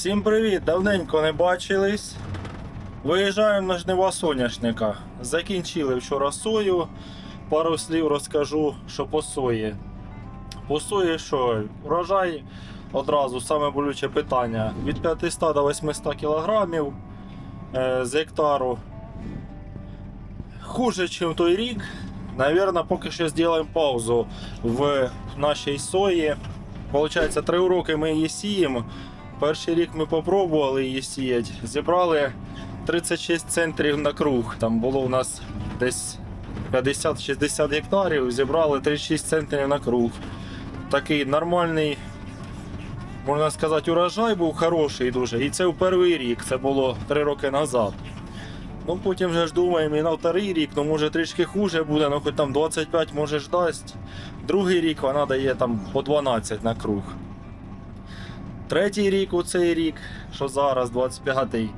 Всім привіт! Давненько не бачились. Виїжджаємо на жнива соняшника. Закінчили вчора сою. Пару слів розкажу, що по сої. По сої що? Урожай одразу саме болюче питання. Від 500 до 800 кілограмів е, з гектару. Хуже, ніж той рік. Навірно, поки що зробимо паузу в нашій сої. Получається, три роки ми її сіємо. Перший рік ми попробували її сіяти. Зібрали 36 центрів на круг. Там було у нас десь 50-60 гектарів. Зібрали 36 центрів на круг. Такий нормальний, можна сказати, урожай був хороший дуже. І це в перший рік, це було 3 роки назад. Ну потім вже ж думаємо і на вторий рік, ну може трішки хуже буде, ну хоч там 25 може ж дасть. Другий рік вона дає там по 12 на круг. Третій рік у цей рік, що зараз, 25-й.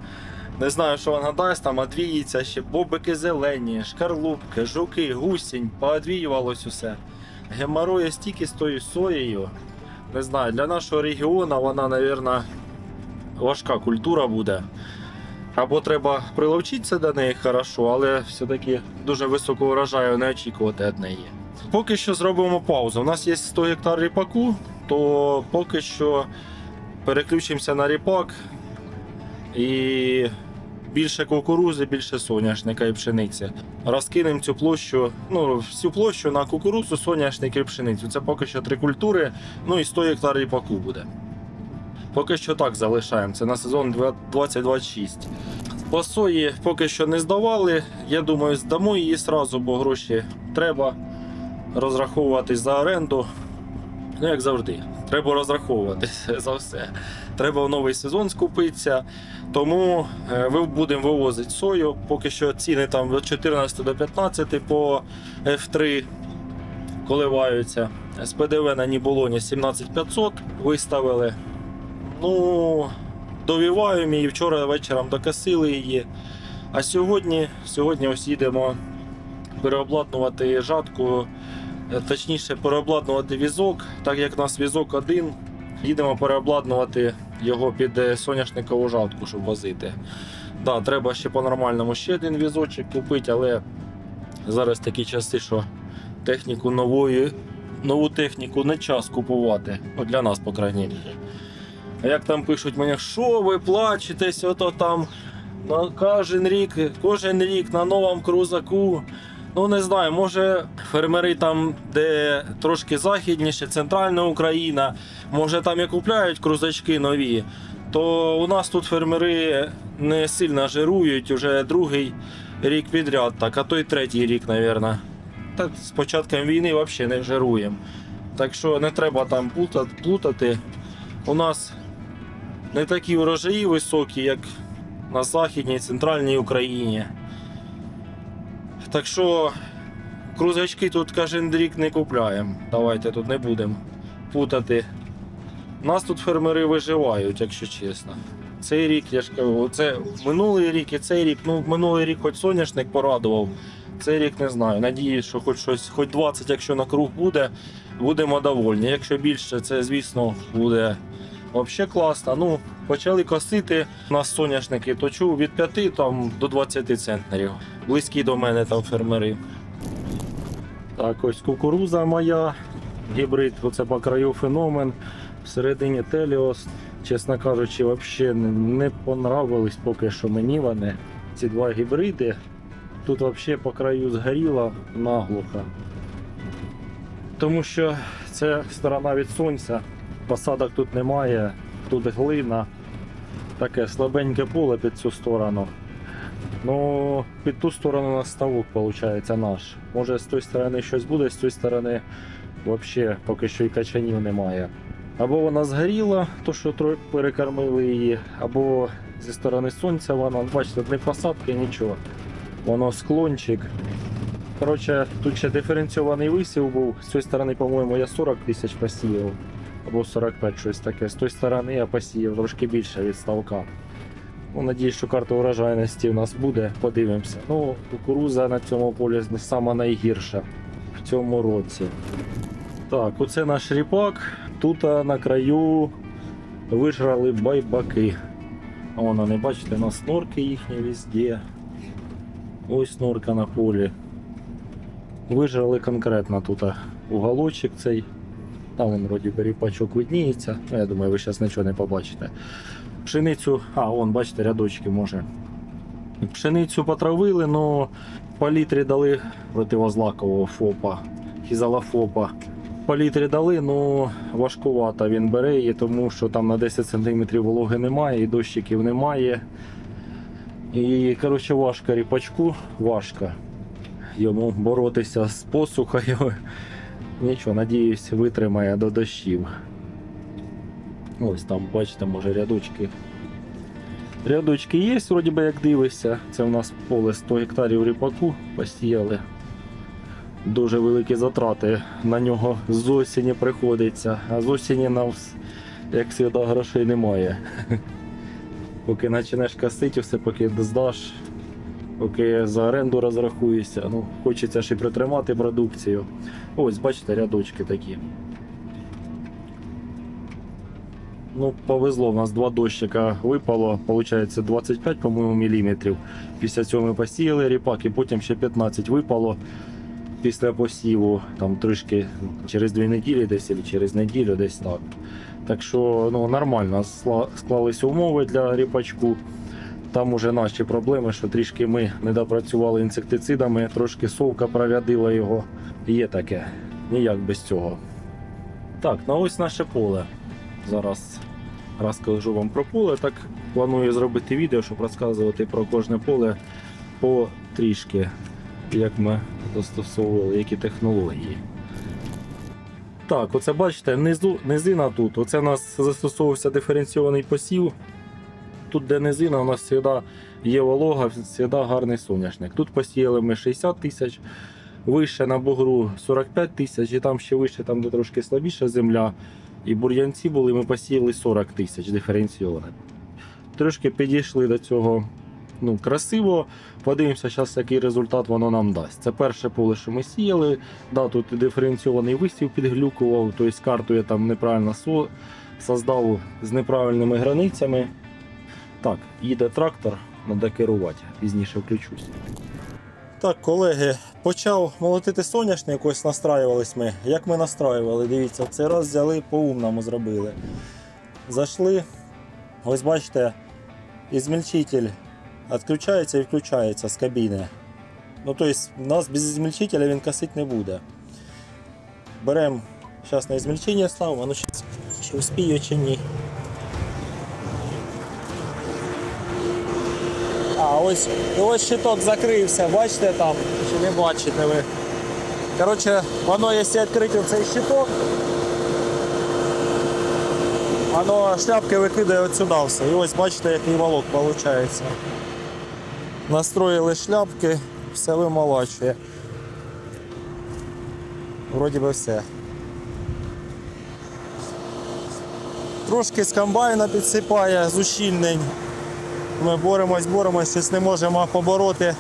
Не знаю, що вона дасть, там одвіється ще бобики зелені, шкарлупки, жуки, гусінь, поодвіювалось усе. Геморроя стільки з тою соєю. Не знаю, для нашого регіону вона, мабуть, важка культура буде. Або треба приловчитися до неї хорошо, але все-таки дуже високого урожаю не очікувати від неї. Поки що зробимо паузу. У нас є 100 гектар ріпаку, то поки що переключимося на ріпак і більше кукурузи, більше соняшника і пшениці. Розкинемо цю площу, ну, всю площу на кукурузу, соняшник і пшеницю. Це поки що три культури, ну і 100 гектар ріпаку буде. Поки що так залишаємо. Це на сезон 2026. По сої поки що не здавали. Я думаю, здамо її одразу, бо гроші треба розраховуватись за оренду. Ну, як завжди, треба розраховуватись за все. Треба в новий сезон скупитися. Тому е, ви будемо вивозити сою. Поки що ціни там від 14 до 15 по F3 коливаються. З ПДВ на Ніболоні 17500 виставили. Ну, довіваємо її. Вчора вечором докосили її. А сьогодні, сьогодні ось їдемо переобладнувати жатку, е, точніше переобладнувати візок, так як у нас візок один. Їдемо переобладнувати його під е, соняшникову жатку, щоб возити. Да, треба ще по-нормальному ще один візочок купити, але зараз такі часи, що техніку нової, нову техніку не час купувати. От для нас, по крайній мірі. А як там пишуть мені, що ви плачетесь, ото там на кожен рік, кожен рік на новому крузаку. Ну не знаю, може фермери там, де трошки західніше, центральна Україна, може там і купляють крузачки нові, то у нас тут фермери не сильно жирують уже другий рік підряд, так, а то й третій рік, мабуть. Та з початком війни взагалі не жируємо. Так що не треба там плутати. У нас не такі урожаї високі, як на Західній центральній Україні. Так що крузачки тут кожен рік не купляємо. Давайте тут не будемо путати. Нас тут фермери виживають, якщо чесно. Цей рік, я ж кажу, це минулий рік і цей рік. Ну, минулий рік хоч соняшник порадував. Цей рік не знаю. Надіюсь, що хоч щось, хоч 20, якщо на круг буде, будемо довольні. Якщо більше, це звісно буде взагалі класно. Ну, почали косити у нас соняшники, точу від 5 там, до 20 центнерів. Близькі до мене там фермери. Так, ось кукуруза моя, гібрид, оце по краю феномен. Всередині Теліос, чесно кажучи, взагалі не понравились поки що мені вони. Ці два гібриди. Тут взагалі по краю згоріло наглухо. Тому що це сторона від сонця, посадок тут немає, тут глина, таке слабеньке поле під цю сторону. Ну, під ту сторону у нас ставок, виходить, наш. Може з тої сторони щось буде, з тої сторони взагалі поки що і качанів немає. Або вона згоріла, то що перекормили її, або зі сторони сонця вона, бачите, не посадки, нічого. Воно склончик. Коротше, тут ще диференційований висів був. З цієї сторони, по-моєму, я 40 тисяч посіяв. Або 45 щось таке. З тої сторони я посіяв трошки більше від ставка. Ну, надіюсь, що карта урожайності у нас буде, подивимося. Ну, кукуруза на цьому полі сама найгірша в цьому році. Так, оце наш ріпак. Тут на краю вижрали байбаки. А не бачите, на снорки їхні везде. Ось снорка на полі. Вижрали конкретно тут уголочок цей. Там вон, вроді би ріпачок видніється. Ну, я думаю, ви зараз нічого не побачите. Пшеницю, а, вон, бачите, рядочки може. Пшеницю потравили, але по літрі дали противозлакового ФОПа, хізалафопа. По літрі дали, ну важкувато він бере її, тому що там на 10 см вологи немає, і дощиків немає. І коротше важко ріпачку, важко йому боротися з посухою. Нічого, надіюсь, витримає до дощів. Ось там, бачите, може рядочки. Рядочки є, вроді би як дивишся. Це в нас поле 100 гектарів ріпаку посіяли. Дуже великі затрати на нього з осені приходиться, а з осені нам, як завжди, грошей немає. Поки почнеш косити, все поки здаш, поки за оренду розрахуєшся, ну, хочеться ж і притримати продукцію. Ось, бачите, рядочки такі. Ну, повезло, у нас два дощика випало, виходить 25, по-моєму, міліметрів. Після цього ми посіяли ріпак і потім ще 15 випало після посіву, там трішки через дві неділі десь або через неділю десь так. Так що ну, нормально склалися умови для ріпачку. Там уже наші проблеми, що трішки ми не допрацювали інсектицидами, трошки совка провядила його. Є таке, ніяк без цього. Так, ну ось наше поле. Зараз розкажу вам про поле. Так планую зробити відео, щоб розказувати про кожне поле по трішки, як ми застосовували, які технології. Так, оце бачите, низу, низина тут. Оце у нас застосовувався диференційований посів. Тут, де низина, у нас завжди є волога, завжди гарний соняшник. Тут посіяли ми 60 тисяч, вище на бугру 45 тисяч, і там ще вище, там де трошки слабіша земля. І бур'янці були, ми посіяли 40 тисяч диференційоване. Трошки підійшли до цього ну, красиво. Подивимося, зараз, який результат воно нам дасть. Це перше поле, що ми сіяли. Да, тут диференційований висів підглюкував, тобто карту я там неправильно создав з неправильними границями. Так, їде трактор, треба керувати, пізніше включусь. Так, колеги, почав молотити соняшник, ось настраювались ми. Як ми настраювали, дивіться, в цей раз взяли по-умному зробили. Зайшли, ось бачите, ізмельчитель відключається і включається з кабіни. Ну, тобто, у нас без ізмельчителя він косити не буде. Беремо, зараз на ізмельчення ставимо, ну щас, чи успію, чи ні. Ось, ось щиток закрився, бачите там, чи не бачите ви. Коротше, воно, якщо відкрити цей щиток, воно шляпки викидає от сюди все. І ось бачите, який волок виходить. Настроїли шляпки, все вимолачує. Вроді би все. Трошки з комбайна підсипає з ущільнень. Ми боремось, боремось, щось не можемо побороти.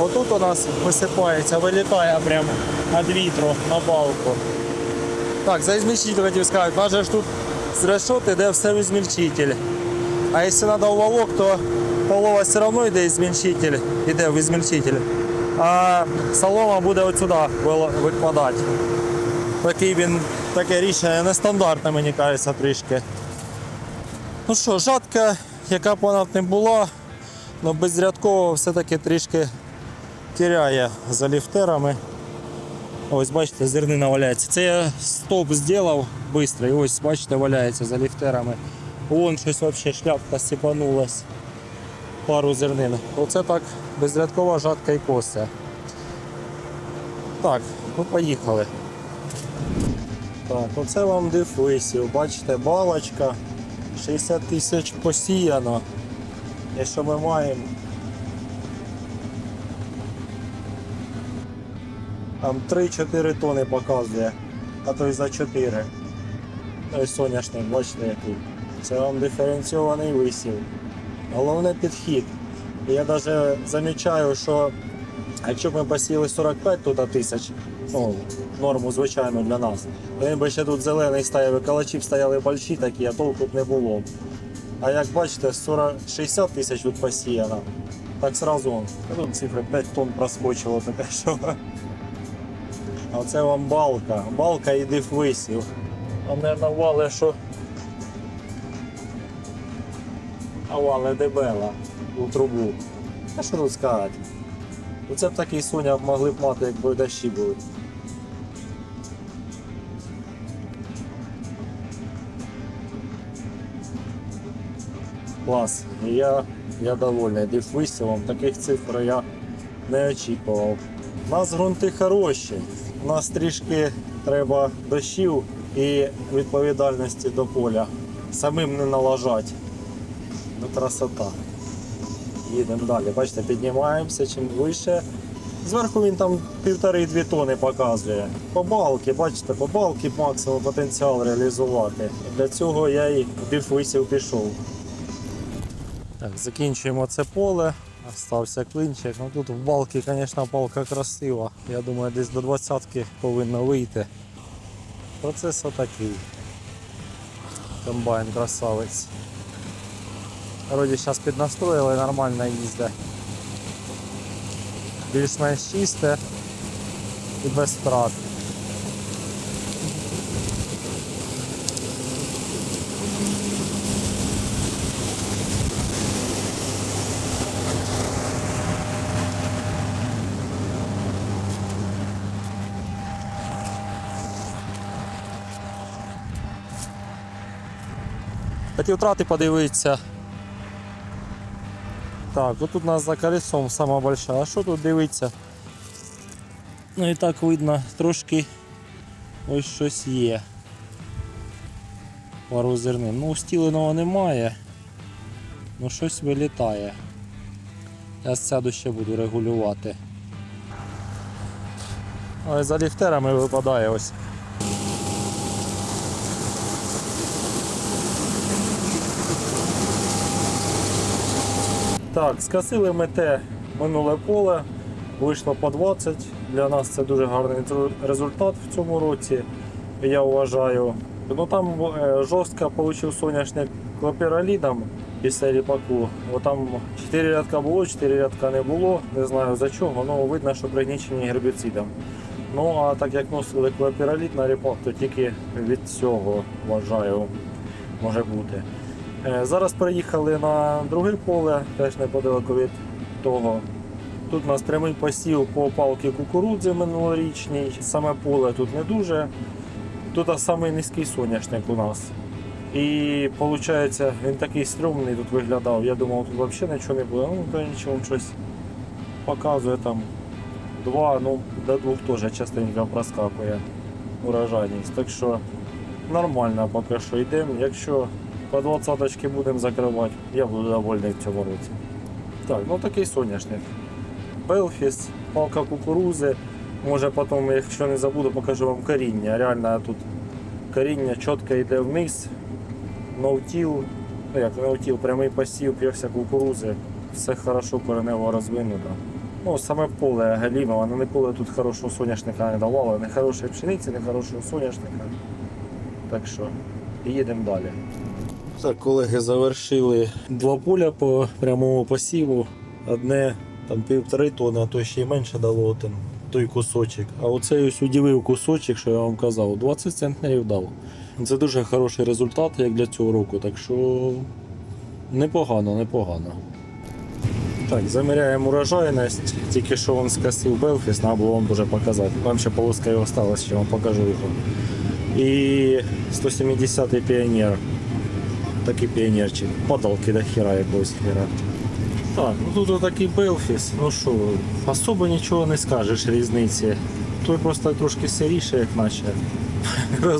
Отут у нас висипається, вилітає прямо над вітру на балку. Так, за ізмельчитель хотів сказати, у ж тут з решоти йде все в ізмельчитель. А якщо треба уволок, то полова все одно йде ізмельчитель, йде в ізмельчитель. А солома буде от сюди викладати. Такий він, таке рішення нестандартне, мені кажеться, трішки. Ну що, жатка, яка вона не була, але безрядково все-таки трішки тіряє за ліфтерами. Ось бачите, зернина валяється. Це я стоп зробив швидко. І ось бачите, валяється за ліфтерами. Вон щось взагалі шляпка сипанулась. Пару зернин. Оце так безрядкова жатка і кося. Так, ну поїхали. Так, оце вам дифисів. Бачите, балочка. 60 тисяч посіяно. І що ми маємо? Там 3-4 тони показує, а то й за 4. Ось соняшник, бачите який. Це вам диференційований висів. Головне підхід. Я навіть замічаю, що якщо б ми посіяли 45 тут тисяч, ну, норму звичайну для нас. Він би ще тут зелений стояв, калачі б стояли больші такі, а толку б не було. А як бачите, 40, 60 тисяч тут посіяно. Так сразу он, ну, цифри 5 тонн проскочило таке, що. А це вам балка. Балка і диф висів. А мабуть, вали, що. А вали дебела у трубу. А що тут сказати? Оце б такий соняк могли б мати, якби дощі були. Клас. Я, я довольний. Див висілом, таких цифр я не очікував. У нас ґрунти хороші. У нас трішки треба дощів і відповідальності до поля. Самим не налажати. Ну, красота. Їдемо далі. Бачите, піднімаємося чим вище. Зверху він там півтори-дві тони показує. По балки, бачите, по балки максимум потенціал реалізувати. Для цього я і більш висів пішов. Так, закінчуємо це поле. Остався клинчик. Ну тут в балки, звісно, палка красива. Я думаю, десь до 20-ки повинно вийти. Процес отакий. Комбайн красавець. Вроді зараз піднастроїли, нормально їздить. Більш-менш чисте і без втрат. Такі втрати подивитися. Так, отут у нас за колесом сама большая. А що тут дивиться? Ну і так видно, трошки ось щось є. Пару зернин. Ну, стіленого немає. Ну щось вилітає. Я сяду ще буду регулювати. Але за ліфтерами випадає ось. Так, скосили ми те минуле поле, вийшло по 20. Для нас це дуже гарний результат в цьому році, я вважаю. Ну Там е, жорстко отримав соняшник клопіролідом після ріпаку. Там 4 рядка було, 4 рядка не було. Не знаю за чого, але видно, що пригнічені гербіцидом. Ну а так як носили клопіролід на ріпак, то тільки від цього вважаю може бути. Е, Зараз переїхали на друге поле, теж неподалеку від того. Тут у нас прямий посів по палки кукурудзи минулорічній. Саме поле тут не дуже. Тут самий низький соняшник у нас. І виходить, він такий стрьомний тут виглядав. Я думав, тут взагалі нічого не буде. Ну, то нічого щось показує там. Два, ну до двох теж частенько проскакує урожайність. Так що нормально поки що йдемо. Якщо по 20 будемо закривати, я буду довольний в цьому році. Так, ну такий соняшник. Белфіс, палка кукурузи. Може потім, якщо не забуду, покажу вам коріння. Реально тут коріння чітко йде вниз. Ноутіл, ну як ноутіл, прямий посів, п'явся кукурузи. Все хорошо коренево розвинуто. Ну, саме поле галіме, воно не поле тут хорошого соняшника не давало, не хорошої пшениці, не хорошого соняшника. Так що, їдемо далі. Так, колеги завершили два поля по прямому посіву. Одне там півтори тони, а то ще й менше дало один той кусочок. А оцей ось удивив кусочок, що я вам казав, 20 центнерів дав. Це дуже хороший результат, як для цього року, так що непогано, непогано. Так, заміряємо урожайність. Тільки що він скосив Белфіс, треба було вам дуже показати. Вам ще полоска його осталась, ще вам покажу його. І 170-й піонер. Такий піонерчик. Подалки до хіра якогось хіра. Так, ну тут отакий Белфіс. Ну що, особо нічого не скажеш різниці. Той просто трошки сиріше, як наче.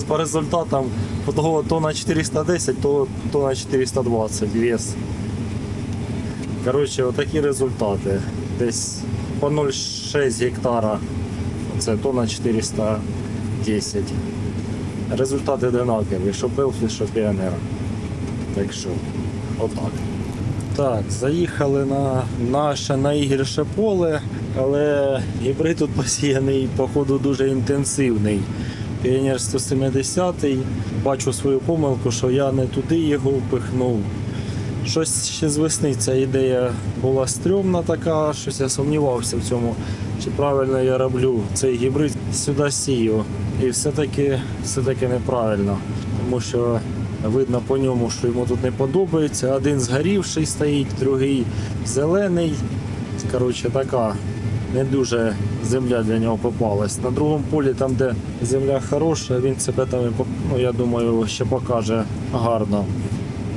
По результатам того то на 410, то, то на 420 вес. Коротше, отакі результати. Десь по 0,6 гектара. Це то на 410. Результати одинакові, що Белфіс, що Піонер. Так що, отак. Так, заїхали на наше найгірше поле. Але гібрид тут посіяний, походу, дуже інтенсивний. Піонер 170 бачу свою помилку, що я не туди його впихнув. Щось ще з весни ця ідея була стрьомна така, щось я сумнівався в цьому, чи правильно я роблю цей гібрид сюди сію. І все-таки все-таки неправильно, тому що видно по ньому, що йому тут не подобається. Один згорівший стоїть, другий зелений. Коротше, така не дуже земля для нього попалась. На другому полі, там, де земля хороша, він себе там, ну, я думаю, ще покаже гарно.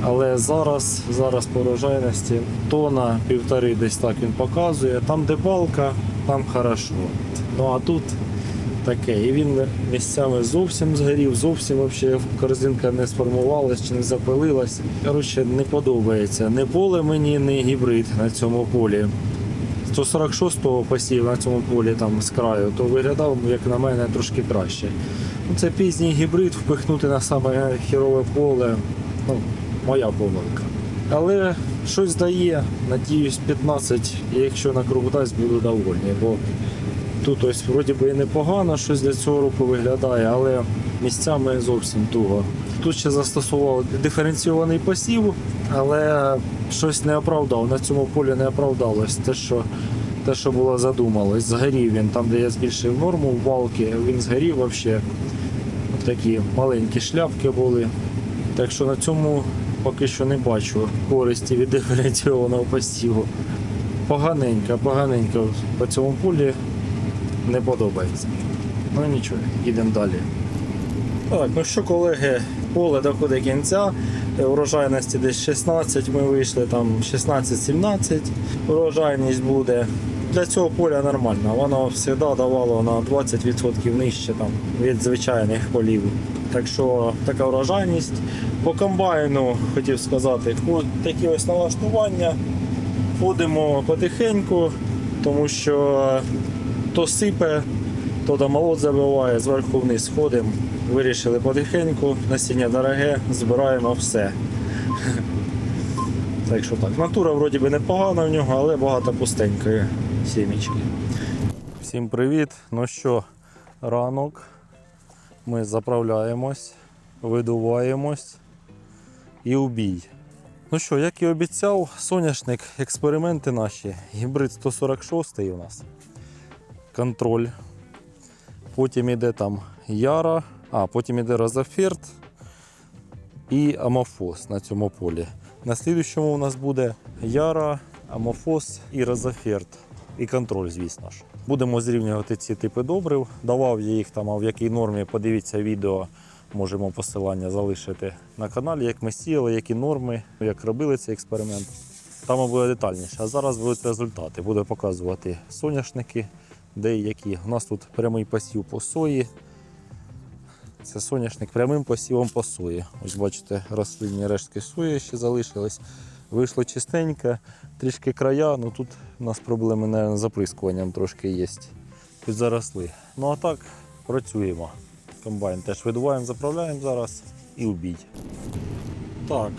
Але зараз, зараз по урожайності тона півтори десь так він показує. Там, де балка, там хорошо. Ну а тут таке. І він місцями зовсім згорів, зовсім вообще корзинка не сформувалась чи не запилилась. Коротше, не подобається. Не поле мені, не гібрид на цьому полі. 146-го посів на цьому полі там з краю, то виглядав, як на мене, трошки краще. Ну, це пізній гібрид впихнути на саме хірове поле. Ну, моя помилка. Але щось дає, надіюсь, 15, і якщо на круг дасть, буду довольний. Бо тут ось вроді би і непогано щось для цього року виглядає, але місцями зовсім туго. Тут ще застосував диференційований посів, але щось не оправдав. На цьому полі не оправдалось. Те, що, те, що було задумалось. Згорів він там, де я збільшив норму в балки, він згорів взагалі. Такі маленькі шляпки були. Так що на цьому поки що не бачу користі від диференційованого посіву. Поганенько, поганенько по цьому полі не подобається. Ну нічого, їдемо далі. Так, ну що, колеги, поле доходить кінця. Е, Урожайності десь 16, ми вийшли там 16-17. Урожайність буде. Для цього поля нормально. Воно завжди давало на 20% нижче там, від звичайних полів. Так що така урожайність. По комбайну хотів сказати, от такі ось налаштування. Ходимо потихеньку, тому що то сипе, то до молот забиває, зверху вниз ходимо. Вирішили потихеньку, насіння дороге, збираємо все. Так що так. Натура вроді би непогана в нього, але багато пустенької сімічки. Всім привіт. Ну що, ранок. Ми заправляємось, видуваємось і у бій. Ну що, як і обіцяв, соняшник, експерименти наші. Гібрид 146 у нас. Контроль. Потім іде там Яра, а потім іде Розаферт і Амофос на цьому полі. На слідущому у нас буде Яра, Амофос і Розаферт. І контроль, звісно ж. Будемо зрівнювати ці типи добрив. Давав я їх там, а в якій нормі, подивіться відео. Можемо посилання залишити на каналі, як ми сіяли, які норми, як робили цей експеримент. Там буде детальніше. А зараз будуть результати. Буду показувати соняшники, де і які. У нас тут прямий посів по сої. Це соняшник прямим посівом по сої. Ось бачите, рослинні рештки сої ще залишились. Вийшло чистенько, трішки края, ну тут у нас проблеми з заприскуванням трошки є. Тут заросли. Ну а так працюємо. Комбайн теж видуваємо, заправляємо зараз і в бій. Так,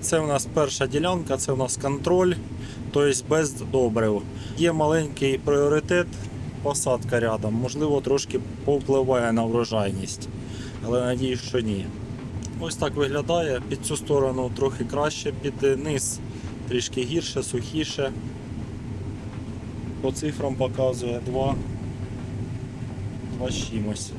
це у нас перша ділянка, це у нас контроль, тобто без добрив. Є маленький пріоритет, посадка рядом. Можливо, трошки повпливає на врожайність, але надіюсь, що ні. Ось так виглядає. Під цю сторону трохи краще, під низ трішки гірше, сухіше. По цифрам показує 2, 2 з чимось.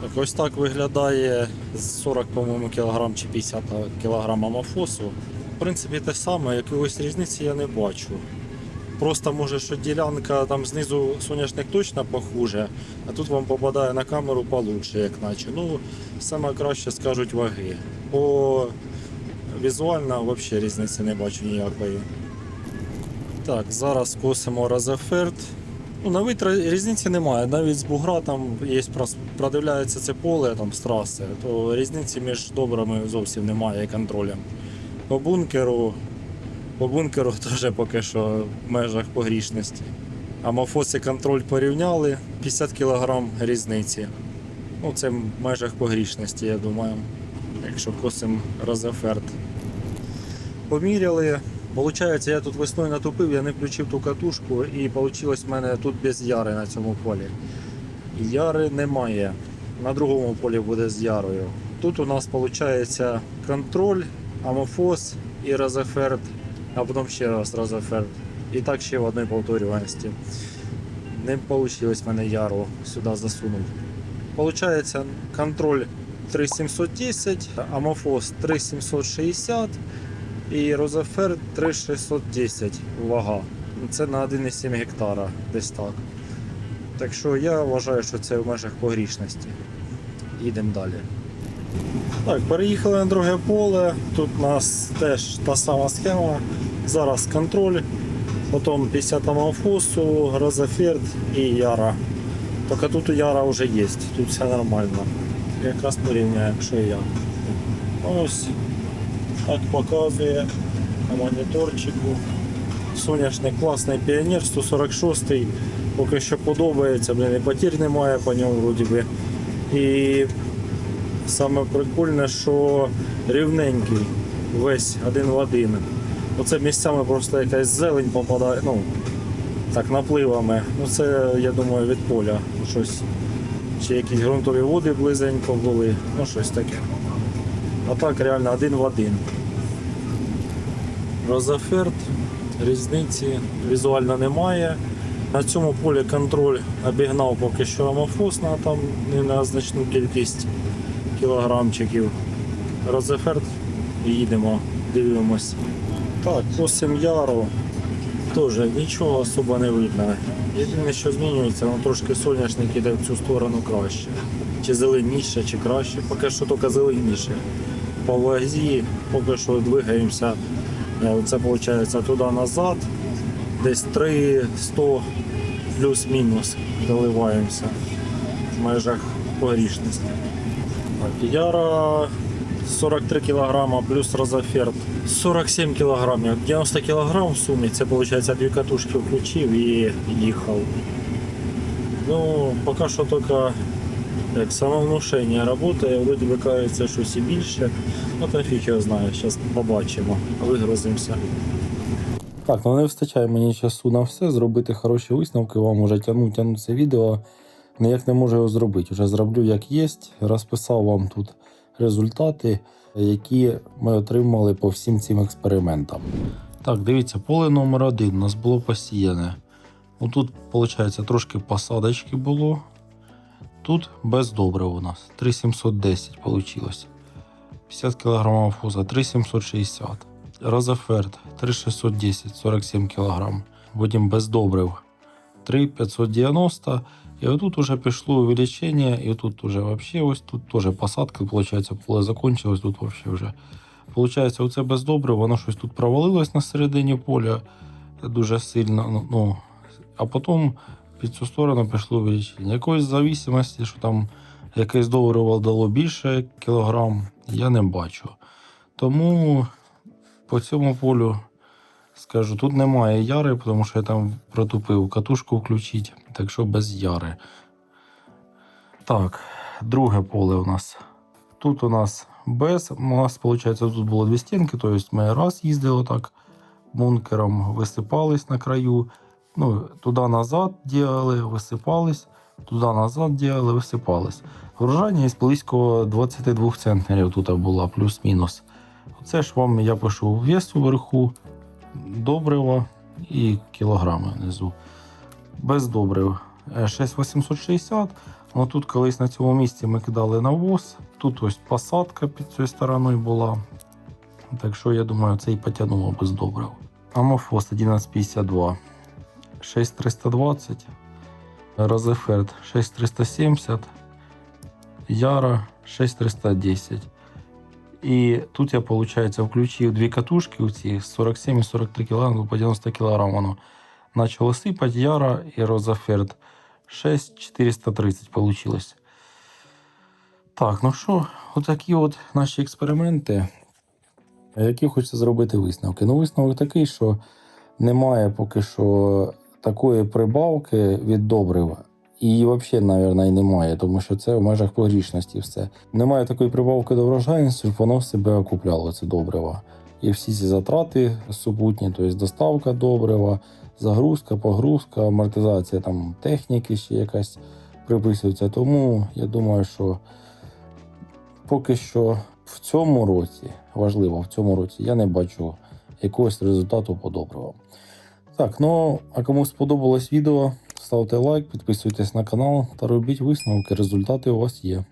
Так, ось так виглядає з 40, по-моєму, кілограм чи 50 кілограм амофосу. В принципі, те саме, якоїсь різниці я не бачу. Просто може, що ділянка там знизу соняшник точно похуже, а тут вам попадає на камеру получше, як наче. Ну, саме краще скажуть ваги. По візуально взагалі різниці не бачу ніякої. Так, зараз косимо розеферт. Ну, на вид різниці немає. Навіть з бугра там є продивляється це поле там з траси, то різниці між добрами зовсім немає і контролем. По бункеру, по бункеру теж поки що в межах погрішності. Амофос і контроль порівняли 50 кг різниці. Ну, це в межах погрішності, я думаю, якщо косимо розеферт. Поміряли, Получається, я тут весною натупив, я не включив ту катушку і вийшло в мене тут без яри на цьому полі. Яри немає. На другому полі буде з ярою. Тут у нас виходить контроль, амофос і розеферт, а потім ще раз розеферт. І так ще в одній повторюваності. Не вийшло в мене яру сюди засунути. Получається контроль 3710, амофос 3760 і розефер 3610 вага. Це на 1,7 гектара десь так. Так що я вважаю, що це в межах погрішності. Їдемо далі. Так, переїхали на друге поле. Тут у нас теж та сама схема. Зараз контроль, потім 50 амофосу, розеферт і яра. Тільки тут яра вже є, тут все нормально. Якраз порівняємо, що і як. Ось так показує на моніторчику. Соняшник класний піонер 146 поки що подобається, і потір немає по ньому вроді би. І саме прикольне, що рівненький весь один в один. Оце місцями просто якась зелень попадає, ну так напливами. Ну це я думаю від поля. Щось. Чи якісь ґрунтові води близенько були, ну щось таке. А так реально один в один. Розаферт, різниці візуально немає. На цьому полі контроль обігнав поки що амофос на там не на значну кількість кілограмчиків. Розеферт і їдемо, дивимось. Так, косим яру теж нічого особо не видно. Єдине, що змінюється, ну трошки соняшник іде в цю сторону краще. Чи зеленіше, чи краще. Поки що тільки зеленіше. По вазі поки що двигаємося. Е, Це виходить туди-назад. Десь 300 плюс-мінус доливаємося в межах погрішності. Яра 43 кг плюс розоферт 47 кг. 90 кг в сумі, це виходить дві катушки включив і їхав. Ну, поки що тільки як самовнушення працює, вроді би щось і більше. Ну та фіг його знає, зараз побачимо, вигрузимося. Так, ну не вистачає мені часу на все, зробити хороші висновки вам уже тягну, тягну це відео. Ніяк не можу його зробити. Вже зроблю як є. Розписав вам тут результати, які ми отримали по всім цим експериментам. Так, дивіться, поле номер один у нас було посіяне. Тут, виходить, трошки посадочки було. Тут без добрив у нас 3710 вийшло. 50 кг фуза 3760. Розаферт 3610 47 кг. Потім без добрив 3590. І отут уже пішло увеличення, і тут уже вообще ось тут теж посадка, виходить, поле закончилось, тут вообще вже. Получається, оце без воно щось тут провалилось на середині поля дуже сильно. ну, Ну, а потім під цю сторону пішло увеличення. Якоїсь зависимості, що там якесь добриво дало більше кілограм, я не бачу. Тому по цьому полю скажу, тут немає яри, тому що я там протупив катушку включити, так що без яри. Так, друге поле у нас. Тут у нас без. У нас, виходить, тут було дві стінки, тобто ми раз їздили так бункером, висипались на краю. Ну, туди-назад діяли, висипались, туди-назад діяли, висипались. Врожайність близько 22 центнерів тут була, плюс-мінус. Це ж вам я пишу вес вверху, добрива і кілограми внизу. Без добрив. Е, 6860. Ну, тут колись на цьому місці ми кидали навоз. Тут ось посадка під цією стороною була. Так що я думаю, це і потягнуло без добрив. Амофос 1152. 6320. Розеферт 6370. Яра 6310. І тут я, виходить, включив дві катушки у ці 47 і 43 кг по 90 кг воно почало сипати Яра і Розаферт 6430 получилось. Так, ну що, отакі от наші експерименти, які хочеться зробити висновки. Ну, висновок такий, що немає поки що такої прибавки від добрива. І взагалі, мабуть, немає, тому що це в межах погрішності все. Немає такої прибавки до врожайності, щоб воно себе окупляло, це добриво. і всі ці затрати супутні, тобто доставка добрива, загрузка, погрузка, амортизація там техніки ще якась приписується. Тому я думаю, що поки що в цьому році, важливо, в цьому році я не бачу якогось результату по добривам. Так, ну а кому сподобалось відео, ставте лайк, підписуйтесь на канал та робіть висновки. Результати у вас є.